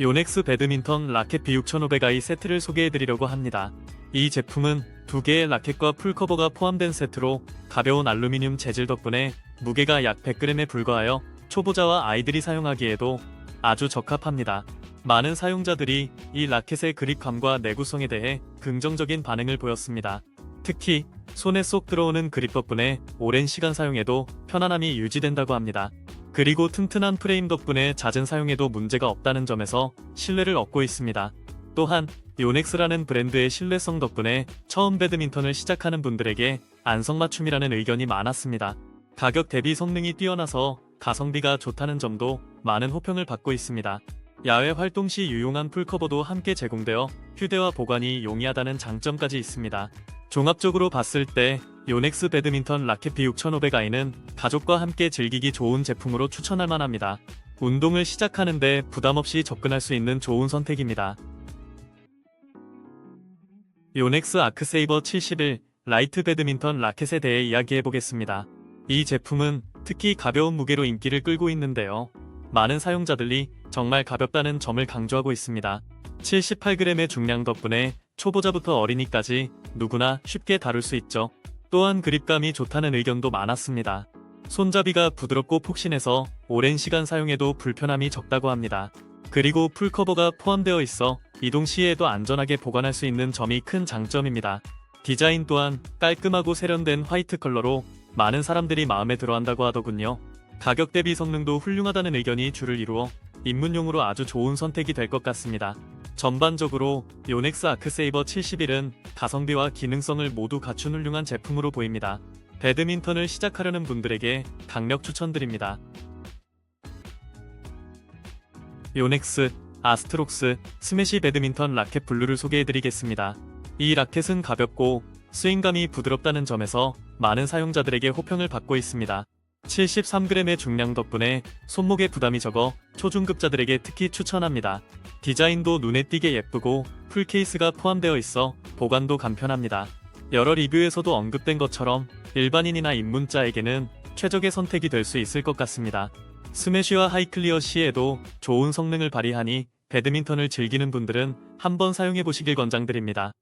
요넥스 배드민턴 라켓 B6500i 세트를 소개해드리려고 합니다. 이 제품은 두 개의 라켓과 풀커버가 포함된 세트로 가벼운 알루미늄 재질 덕분에 무게가 약 100g에 불과하여 초보자와 아이들이 사용하기에도 아주 적합합니다. 많은 사용자들이 이 라켓의 그립감과 내구성에 대해 긍정적인 반응을 보였습니다. 특히 손에 쏙 들어오는 그립 덕분에 오랜 시간 사용해도 편안함이 유지된다고 합니다. 그리고 튼튼한 프레임 덕분에 잦은 사용에도 문제가 없다는 점에서 신뢰를 얻고 있습니다. 또한 요넥스라는 브랜드의 신뢰성 덕분에 처음 배드민턴을 시작하는 분들에게 안성맞춤이라는 의견이 많았습니다. 가격 대비 성능이 뛰어나서 가성비가 좋다는 점도 많은 호평을 받고 있습니다. 야외 활동 시 유용한 풀커버도 함께 제공되어 휴대와 보관이 용이하다는 장점까지 있습니다. 종합적으로 봤을 때 요넥스 배드민턴 라켓 B6500i는 가족과 함께 즐기기 좋은 제품으로 추천할 만합니다. 운동을 시작하는데 부담 없이 접근할 수 있는 좋은 선택입니다. 요넥스 아크세이버 71 라이트 배드민턴 라켓에 대해 이야기해 보겠습니다. 이 제품은 특히 가벼운 무게로 인기를 끌고 있는데요. 많은 사용자들이 정말 가볍다는 점을 강조하고 있습니다. 78g의 중량 덕분에 초보자부터 어린이까지 누구나 쉽게 다룰 수 있죠. 또한 그립감이 좋다는 의견도 많았습니다. 손잡이가 부드럽고 폭신해서 오랜 시간 사용해도 불편함이 적다고 합니다. 그리고 풀커버가 포함되어 있어 이동 시에도 안전하게 보관할 수 있는 점이 큰 장점입니다. 디자인 또한 깔끔하고 세련된 화이트 컬러로 많은 사람들이 마음에 들어한다고 하더군요. 가격 대비 성능도 훌륭하다는 의견이 주를 이루어 입문용으로 아주 좋은 선택이 될 것 같습니다. 전반적으로 요넥스 아크세이버 71은 가성비와 기능성을 모두 갖춘 훌륭한 제품으로 보입니다. 배드민턴을 시작하려는 분들에게 강력 추천드립니다. 요넥스, 아스트록스, 스매시 배드민턴 라켓 블루를 소개해드리겠습니다. 이 라켓은 가볍고 스윙감이 부드럽다는 점에서 많은 사용자들에게 호평을 받고 있습니다. 73g의 중량 덕분에 손목에 부담이 적어 초중급자들에게 특히 추천합니다. 디자인도 눈에 띄게 예쁘고 풀 케이스가 포함되어 있어 보관도 간편합니다. 여러 리뷰에서도 언급된 것처럼 일반인이나 입문자에게는 최적의 선택이 될 수 있을 것 같습니다. 스매시와 하이클리어 시에도 좋은 성능을 발휘하니 배드민턴을 즐기는 분들은 한번 사용해 보시길 권장드립니다.